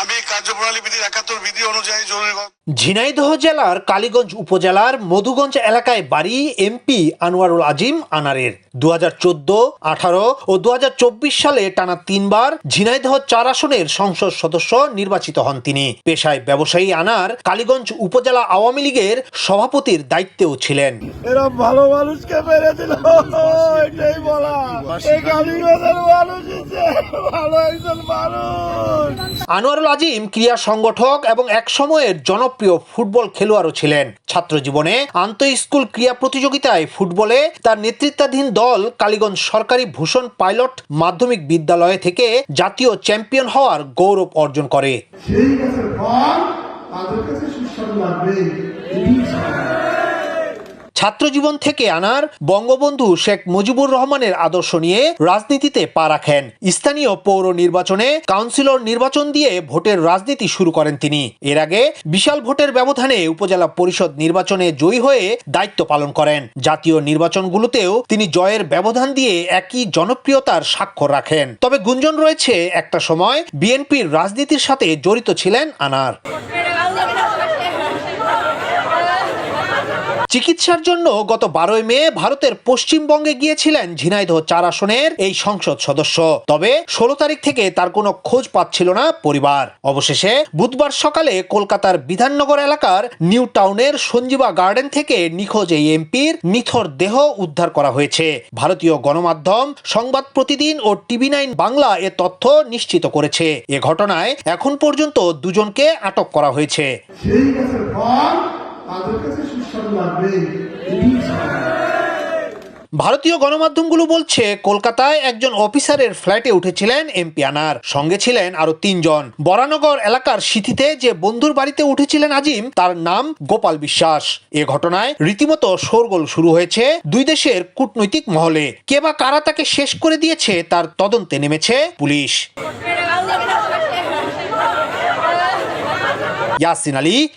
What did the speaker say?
আমি কার্যপ্রণালী বিধির একাত্তর বিধি অনুযায়ী জরুরি ঝিনাইদহ জেলার কালীগঞ্জ উপজেলার মধুগঞ্জ এলাকায় বাড়ি এমপি আনোয়ারুল আজিম আনারের। দু হাজার চোদ্দ আঠারো ও দু সালে টানা তিনবার ঝিনাইদহ চার আসনের সংসদ সদস্য নির্বাচিত হন তিনি। পেশায় ব্যবসায়ী আনার কালীগঞ্জ উপজেলা আওয়ামী লীগের সভাপতির দায়িত্বেও ছিলেন। এরা ভালো মানুষকে মেরে দিল এটাই বলা। এই গালিগঞ্জের মানুষ ভালো একজন মানুষ। আনোয়ারুল আজিম ক্রীড়া সংগঠক এবং এক সময়ের জনপ্রিয় ফুটবল খেলোয়াড়ও ছিলেন। ছাত্র জীবনে আন্তঃ স্কুল ক্রীড়া প্রতিযোগিতায় ফুটবলে তার নেতৃত্বাধীন দল কালীগঞ্জ সরকারি ভূষণ পাইলট মাধ্যমিক বিদ্যালয় থেকে জাতীয় চ্যাম্পিয়ন হওয়ার গৌরব অর্জন করে। সেই তাদের কাছে সুস্বাদু লাগবে। এটি স্বাভাবিক। ছাত্র জীবন থেকে আনার বঙ্গবন্ধু শেখ মুজিবুর রহমানের আদর্শ নিয়ে রাজনীতিতে পা রাখেন। স্থানীয় পৌর নির্বাচনে কাউন্সিলর নির্বাচন দিয়ে ভোটের রাজনীতি শুরু করেন তিনি। এর আগে বিশাল ভোটের ব্যবধানে উপজেলা পরিষদ নির্বাচনে জয়ী হয়ে দায়িত্ব পালন করেন। জাতীয় নির্বাচনগুলোতেও তিনি জয়ের ব্যবধান দিয়ে একই জনপ্রিয়তার স্বাক্ষর রাখেন। তবে গুঞ্জন রয়েছে, একটা সময় বিএনপির রাজনীতির সাথে জড়িত ছিলেন আনার। চিকিৎসার জন্য গত বারোই মে ভারতের পশ্চিমবঙ্গে গিয়েছিলেন ঝিনাইদহ চার আসনের এই সংসদ সদস্য। তবে ষোলো তারিখ থেকে তার কোনো খোঁজ পাচ্ছিল না পরিবার। অবশেষে বুধবার সকালে কলকাতার বিধাননগর এলাকার নিউ টাউনের সঞ্জীবা গার্ডেন থেকে নিখোঁজ এই এমপির নিথর দেহ উদ্ধার করা হয়েছে। ভারতীয় গণমাধ্যম, সংবাদ প্রতিদিন ও টিভি নাইন বাংলা এ তথ্য নিশ্চিত করেছে। এ ঘটনায় এখন পর্যন্ত দুজনকে আটক করা হয়েছে সেই গাছের ফল তাদের কাছে সুস্বাদু লাগবে। ভারতীয় গণমাধ্যমগুলো বলছে কলকাতায় একজন অফিসারের ফ্ল্যাটে উঠেছিলেন এমপি আনার। সঙ্গে ছিলেন আরও তিনজন। বরানগর এলাকার সিথিতে যে বন্ধুর বাড়িতে উঠেছিলেন আজিম তার নাম গোপাল বিশ্বাস। এ ঘটনায় রীতিমতো শোরগোল শুরু হয়েছে দুই দেশের কূটনৈতিক মহলে। কে বা কারা তাকে শেষ করে দিয়েছে তার তদন্তে নেমেছে পুলিশ। ইয়াসিন আলী